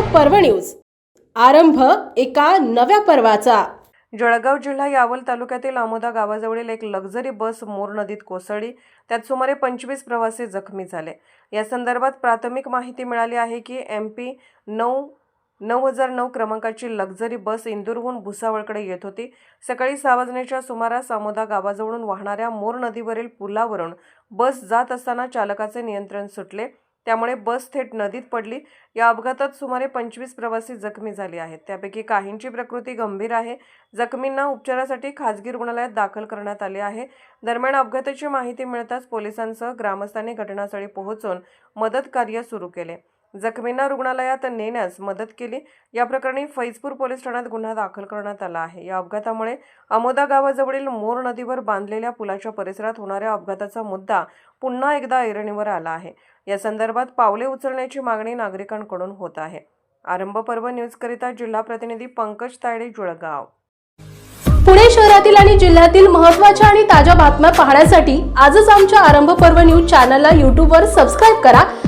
पर्व न्यूज. आरंभ एका नव्या पर्वाचा. जळगाव जिल्हा यावल तालुक्यातील आमोदा गावाजवळील एक लक्झरी बस मोर नदीत कोसळली. त्यात सुमारे पंचवीस प्रवासी जखमी झाले. या संदर्भात प्राथमिक माहिती मिळाली आहे की एम पी नऊ नऊ हजार नऊ क्रमांकाची लक्झरी बस इंदूरहून भुसावळकडे येत होती. सकाळी सहा वाजण्याच्या सुमारास आमोदा गावाजवळून वाहणाऱ्या मोर नदीवरील पुलावरून बस जात असताना चालकाचे नियंत्रण सुटले. त्यामुळे बस थेट नदीत पडली. या अपघातात सुमारे पंचवीस प्रवासी जखमी झाले आहेत. त्यापैकी काहींची प्रकृती गंभीर आहे. जखमींना उपचारासाठी खाजगी रुग्णालयात दाखल करण्यात आले आहे. दरम्यान अपघाताची माहिती मिळताच पोलिसांसह ग्रामस्थांनी घटनास्थळी पोहोचून मदत कार्य सुरू केले. जखमींना रुग्णालयात नेण्यास मदत केली. या प्रकरणी फैजपूर पोलीस ठाण्यात गुन्हा दाखल करण्यात आला आहे. या अपघातामुळे अमोदा गावाजवळील मोर नदीवर बांधलेल्या पुलाच्या परिसरात होणाऱ्या अपघाताचा मुद्दा पुन्हा एकदा ऐरणीवर आला आहे. या संदर्भात पावले उचलण्याची मागणी नागरिकांकडून होत आहे. आरंभ पर्व न्यूजकरिता जिल्हा प्रतिनिधी पंकज तायडे जुळगाव. पुणे शहरातील आणि जिल्ह्यातील महत्त्वाच्या आणि ताज्या बातम्या पाहण्यासाठी आजच आमच्या आरंभ पर्व न्यूज चॅनलला यूट्यूबवर सबस्क्राईब करा.